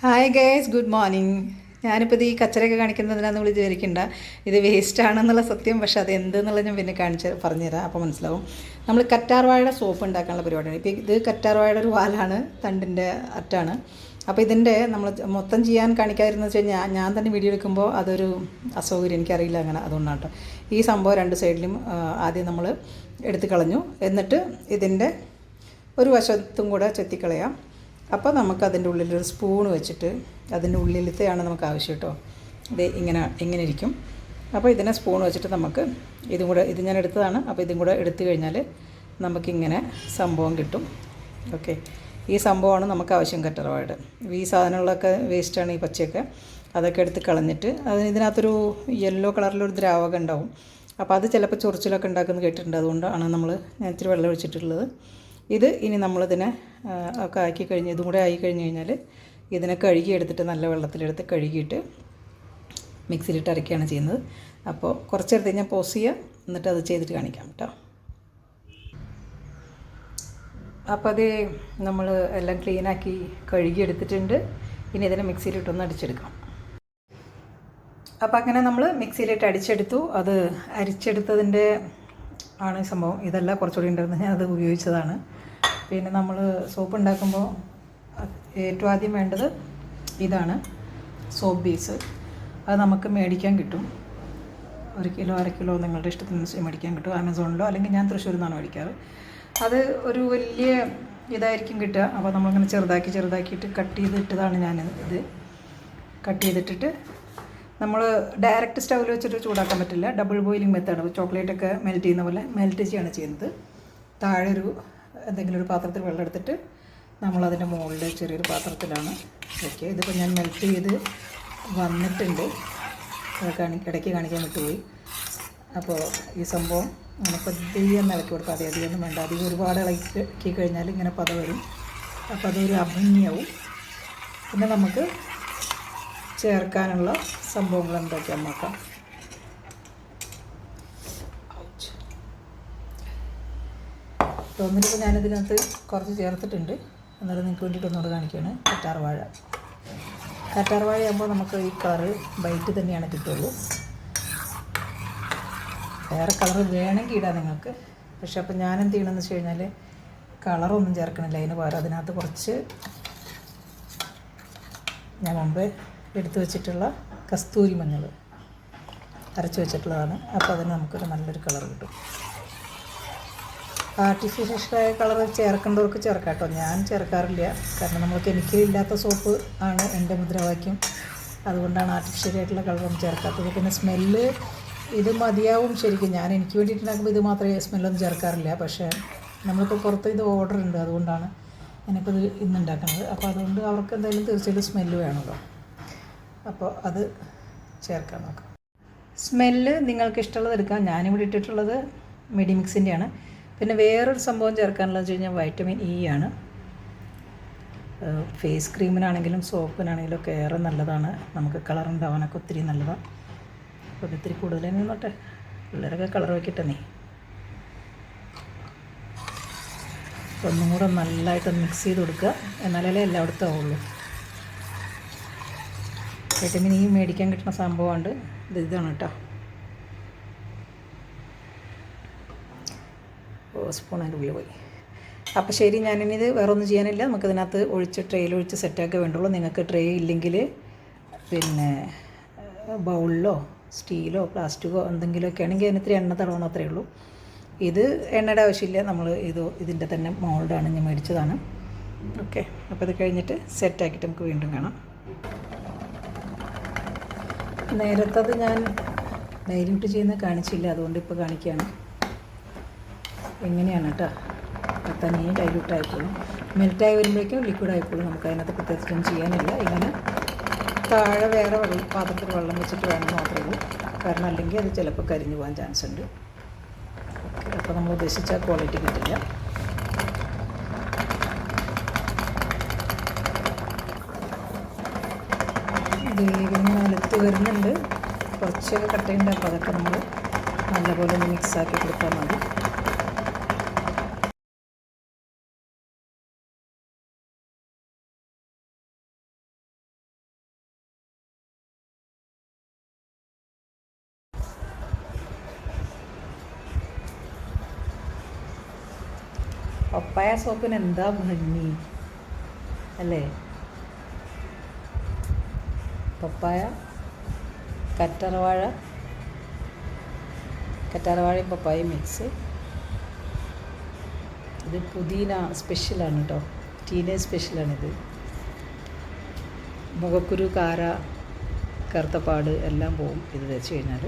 Hi guys good morning ഞാനിപ്പോൾ ഇത് ഈ കച്ചറയൊക്കെ കാണിക്കുന്നതിനാന്ന് വിളിച്ച് വിചാരിക്കണ്ട ഇത് വേസ്റ്റ് ആണെന്നുള്ള സത്യം പക്ഷേ അത് എന്തെന്നുള്ളത് ഞാൻ പിന്നെ കാണിച്ച് പറഞ്ഞുതരാം. അപ്പോൾ മനസ്സിലാവും. നമ്മൾ കറ്റാർവാഴയുടെ സോപ്പ് ഉണ്ടാക്കാനുള്ള പരിപാടിയാണ്. ഇപ്പോൾ ഇത് കറ്റാർവാഴയുടെ ഒരു വാലാണ് തണ്ടിന്റെ അറ്റാണ്. അപ്പോൾ ഇതിന്റെ നമ്മൾ മൊത്തം ചെയ്യാൻ കാണിക്കാതിരുന്നു വെച്ച് കഴിഞ്ഞാൽ ഞാൻ തന്നെ വീഡിയോ എടുക്കുമ്പോൾ അതൊരു അസൗകര്യം. എനിക്കറിയില്ല അങ്ങനെ അതുകൊണ്ടാണ് കേട്ടോ ഈ സംഭവം രണ്ട് സൈഡിലും ആദ്യം നമ്മൾ എടുത്തു കളഞ്ഞു. എന്നിട്ട് ഇതിന്റെ ഒരു വശത്തും കൂടെ ചെത്തിക്കളയാം. അപ്പോൾ നമുക്ക് അതിന്റെ ഉള്ളിൽ ഒരു സ്പൂൺ വെച്ചിട്ട് അതിന്റെ ഉള്ളിലത്തെയാണ് നമുക്ക് ആവശ്യം കേട്ടോ. ഇത് ഇങ്ങനെ ഇങ്ങനെ ഇരിക്കും. അപ്പോൾ ഇതിനെ സ്പൂൺ വെച്ചിട്ട് നമുക്ക് ഇതും കൂടെ ഇത് ഞാൻ എടുത്തതാണ്. അപ്പോൾ ഇതും കൂടെ എടുത്തു കഴിഞ്ഞാൽ നമുക്കിങ്ങനെ സംഭവം കിട്ടും. ഓക്കെ ഈ സംഭവമാണ് നമുക്ക് ആവശ്യം കറ്ററവായിട്ട് ഈ സാധനങ്ങളൊക്കെ വേസ്റ്റാണ് ഈ പച്ചയൊക്കെ. അതൊക്കെ എടുത്ത് കളഞ്ഞിട്ട് അതിന് ഇതിനകത്തൊരു യെല്ലോ കളറിലൊരു ദ്രാവകം ഉണ്ടാവും. അപ്പോൾ അത് ചിലപ്പോൾ ചൊറിച്ചിലൊക്കെ ഉണ്ടാക്കുന്നത് കേട്ടിട്ടുണ്ട്. അതുകൊണ്ടാണ് നമ്മൾ ഞാൻ ഇത്തിരി വെള്ളം ഒഴിച്ചിട്ടുള്ളത്. ഇത് ഇനി നമ്മളിതിനെ ഒക്കെ ആക്കി കഴിഞ്ഞ് ഇതും കൂടെ ആയി കഴിഞ്ഞ് കഴിഞ്ഞാൽ ഇതിനെ കഴുകി എടുത്തിട്ട് നല്ല വെള്ളത്തിലെടുത്ത് കഴുകിയിട്ട് മിക്സിയിലിട്ട് അരയ്ക്കുകയാണ് ചെയ്യുന്നത്. അപ്പോൾ കുറച്ച് നേരത്തെ ഞാൻ പോസ് ചെയ്യാം. എന്നിട്ട് അത് ചെയ്തിട്ട് കാണിക്കാം കേട്ടോ. അപ്പോൾ അത് നമ്മൾ എല്ലാം ക്ലീനാക്കി കഴുകി എടുത്തിട്ടുണ്ട്. ഇനി ഇതിനെ മിക്സിയിലിട്ടൊന്ന് അടിച്ചെടുക്കാം. അപ്പോൾ അങ്ങനെ നമ്മൾ മിക്സിയിലിട്ട് അടിച്ചെടുത്തു. അത് അരിച്ചെടുത്തതിന്റെ ആണ് സംഭവം. ഇതല്ല കുറച്ചുകൂടി ഉണ്ടായിരുന്നത്. ഞാൻ അത് ഉപയോഗിച്ചതാണ്. പിന്നെ നമ്മൾ സോപ്പ് ഉണ്ടാക്കുമ്പോൾ ഏറ്റവും ആദ്യം വേണ്ടത് ഇതാണ് സോപ്പ് ബീസ് അത് നമുക്ക് മേടിക്കാൻ കിട്ടും. ഒരു കിലോ അര കിലോ നിങ്ങളുടെ ഇഷ്ടത്തിനനുസരിച്ച് മേടിക്കാൻ കിട്ടും. ആമസോണിലോ അല്ലെങ്കിൽ ഞാൻ തൃശ്ശൂരിൽ നിന്നാണ് മേടിക്കാറ്. അത് ഒരു വലിയ ഇതായിരിക്കും കിട്ടുക. അപ്പോൾ നമ്മളിങ്ങനെ ചെറുതാക്കി ചെറുതാക്കിയിട്ട് കട്ട് ചെയ്തിട്ടതാണ് ഞാൻ ഇത്. കട്ട് ചെയ്തിട്ടിട്ട് നമ്മൾ ഡയറക്റ്റ് സ്റ്റൗവിൽ വെച്ചിട്ട് ചൂടാക്കാൻ പറ്റില്ല. ഡബിൾ ബോയിലിംഗ് മെത്തേഡ് ചോക്ലേറ്റ് ഒക്കെ മെൽറ്റ് ചെയ്യുന്ന പോലെ മെൽറ്റ് ചെയ്യാണ് ചെയ്യുന്നത്. താഴെ ഒരു എന്തെങ്കിലും ഒരു പാത്രത്തിൽ വെള്ളം എടുത്തിട്ട് നമ്മളതിന്റെ മുകളിൽ ചെറിയൊരു പാത്രത്തിലാണ് വയ്ക്കുക ഇതിപ്പോൾ ഞാൻ മെൽറ്റ് ചെയ്ത് വന്നിട്ടുണ്ട്. കാണി ഇടയ്ക്ക് കാണിക്കാൻ വിട്ടുപോയി. അപ്പോൾ ഈ സംഭവം അങ്ങനെ പതിയെ ഒന്ന് ഇളക്കി കൊടുത്താൽ അധികം ഒന്നും വേണ്ട. അധികം ഒരുപാട് ഇളക്കി കഴിഞ്ഞാൽ ഇങ്ങനെ പത വരും. അപ്പോൾ അതൊരു അഭംഗിയാവും. പിന്നെ നമുക്ക് ചേർക്കാനുള്ള സംഭവങ്ങൾ എന്തൊക്കെയാണെന്ന് നോക്കാം. തോന്നിട്ടിപ്പോൾ ഞാനിതിനകത്ത് കുറച്ച് ചേർത്തിട്ടുണ്ട്. എന്നാലും നിങ്ങൾക്ക് വേണ്ടിയിട്ട് ഒന്നുകൂടെ കാണിക്കുകയാണ് കറ്റാർ വാഴ കറ്റാർ വാഴ നമുക്ക് ഈ കളറ് വൈറ്റ് തന്നെയാണ് കിട്ടുള്ളൂ. വേറെ കളർ വേണമെങ്കിൽ ഇടാം നിങ്ങൾക്ക്. പക്ഷേ അപ്പോൾ ഞാൻ എന്ത് ചെയ്യണമെന്ന് വെച്ച് കഴിഞ്ഞാൽ കളറൊന്നും ചേർക്കണില്ല. അതിന് പകരം അതിനകത്ത് കുറച്ച് ഞാൻ മുമ്പ് എടുത്തു വെച്ചിട്ടുള്ള കസ്തൂരി മഞ്ഞൾ അരച്ച് വെച്ചിട്ടുള്ളതാണ്. അപ്പോൾ അതിന് നമുക്കൊരു നല്ലൊരു കളർ കിട്ടും. ആർട്ടിഫിഷ്യലായ കളർ ചേർക്കേണ്ടവർക്ക് ചേർക്കാം കേട്ടോ ഞാൻ ചേർക്കാറില്ല. കാരണം നമ്മൾ കെമിക്കൽ ഇല്ലാത്ത സോപ്പ് ആണ് എന്റെ മുദ്രാവാക്യം. അതുകൊണ്ടാണ് ആർട്ടിഫിഷ്യൽ ആയിട്ടുള്ള കളറൊന്നും ചേർക്കാത്തത്. പിന്നെ സ്മെല്ല് ഇത് മതിയാവും ശരിക്കും. ഞാൻ എനിക്ക് വേണ്ടിയിട്ടുണ്ടാക്കുമ്പോൾ ഇത് മാത്രമേ സ്മെല്ലൊന്നും ചേർക്കാറില്ല. പക്ഷേ നമ്മളിപ്പോൾ പുറത്ത് ഇത് ഓർഡർ ഉണ്ട്. അതുകൊണ്ടാണ് ഞാനിപ്പോൾ ഇത് ഇന്ന് ഉണ്ടാക്കുന്നത്. അപ്പോൾ അതുകൊണ്ട് അവർക്ക് എന്തായാലും തീർച്ചയായിട്ടും സ്മെല്ല് വേണമല്ലോ അപ്പോൾ അത് ചേർക്കാൻ നോക്കാം. സ്മെല്ല് നിങ്ങൾക്ക് ഇഷ്ടമുള്ളത് എടുക്കാം. ഞാനിവിടെ ഇട്ടിട്ടുള്ളത് മിഡി മെഡിമിക്സിന്റെയാണ് പിന്നെ വേറൊരു സംഭവം ചേർക്കാനുള്ളത് വെച്ച് കഴിഞ്ഞാൽ വൈറ്റമിൻ ഇ ആണ്. ഫേസ് ക്രീമിനാണെങ്കിലും സോപ്പിനാണെങ്കിലും ഒക്കെ ഏറെ നല്ലതാണ്. നമുക്ക് കളർ ഉണ്ടാവാനൊക്കെ ഒത്തിരി നല്ലതാണ് അപ്പോൾ ഇത്തിരി കൂടുതൽ തന്നെ നോട്ടെ പിള്ളേരൊക്കെ കളർ വയ്ക്കട്ടെ നീ. ഒന്നും കൂടെ നല്ലതായിട്ട് മിക്സ് ചെയ്ത് കൊടുക്കുക. എന്നാലേ എല്ലായിടത്തും ആവുള്ളൂ. വൈറ്റമിൻ ഇ മേടിക്കാൻ കിട്ടുന്ന സംഭവമുണ്ട് ഇത് ഇതാണ് കേട്ടോ. സ്പൂൺ അതിന്റെ ഉള്ളിൽ പോയി. അപ്പോൾ ശരി ഞാനിനിത് വേറെ ഒന്നും ചെയ്യാനില്ല. നമുക്കിതിനകത്ത് ഒഴിച്ച് ട്രെയിൽ ഒഴിച്ച് സെറ്റാക്കേ വേണ്ടുള്ളൂ. നിങ്ങൾക്ക് ട്രേ ഇല്ലെങ്കിൽ പിന്നെ ബൗളിലോ സ്റ്റീലോ പ്ലാസ്റ്റിക്കോ എന്തെങ്കിലുമൊക്കെ ആണെങ്കിൽ അതിന് ഇത്തിരി എണ്ണ തടവണം അത്രയേ ഉള്ളൂ. ഇത് എണ്ണയുടെ ആവശ്യമില്ല. നമ്മൾ ഇത് ഇതിന്റെ തന്നെ മോൾഡാണ് ഞാൻ മേടിച്ചതാണ്. ഓക്കെ. അപ്പോൾ ഇത് കഴിഞ്ഞിട്ട് സെറ്റാക്കിയിട്ട് നമുക്ക് വീണ്ടും കാണാം. നേരത്തത് ഞാൻ നേരിട്ട് ചെയ്യുന്ന കാണിച്ചില്ല. അതുകൊണ്ട് ഇപ്പോൾ കാണിക്കുകയാണ് എങ്ങനെയാണ് കേട്ടോ? തനിയെ ഡൈല്യൂട്ട് ആയിക്കോളും മെൽറ്റായി വരുമ്പോഴേക്കും ലിക്വിഡ് ആയിക്കോളും. നമുക്ക് അതിനകത്ത് പ്രത്യേകിച്ചൊന്നും ചെയ്യാനില്ല. ഇങ്ങനെ താഴെ വേറെ വെള്ളം പാത്രത്തിൽ വെള്ളം വെച്ചിട്ട് വേണം മാത്രമേ ഉള്ളൂ. കാരണം അല്ലെങ്കിൽ അത് ചിലപ്പോൾ കരിഞ്ഞു പോകാൻ ചാൻസ് ഉണ്ട്. അപ്പോൾ നമ്മൾ ഉദ്ദേശിച്ച ക്വാളിറ്റി കിട്ടില്ല. ദൈവം നിലത്ത് വരുന്നുണ്ട്. കുറച്ചൊക്കെ കട്ടയുണ്ട് അപ്പോൾ അതൊക്കെ നമ്മൾ നല്ലപോലെ ഒന്ന് മിക്സാക്കി കൊടുത്താൽ മതി. പപ്പായ സോപ്പിന് എന്താ ഭംഗി? അല്ലേ? പപ്പായ കറ്റർവാഴ കറ്റാർവാഴയും പപ്പായയും മിക്സ് ഇത് പുതിന സ്പെഷ്യലാണ് കേട്ടോ ടീനേജ് സ്പെഷ്യലാണിത് മുഖക്കുരു കാര കറുത്തപ്പാട് എല്ലാം പോവും ഇത് വെച്ച് കഴിഞ്ഞാൽ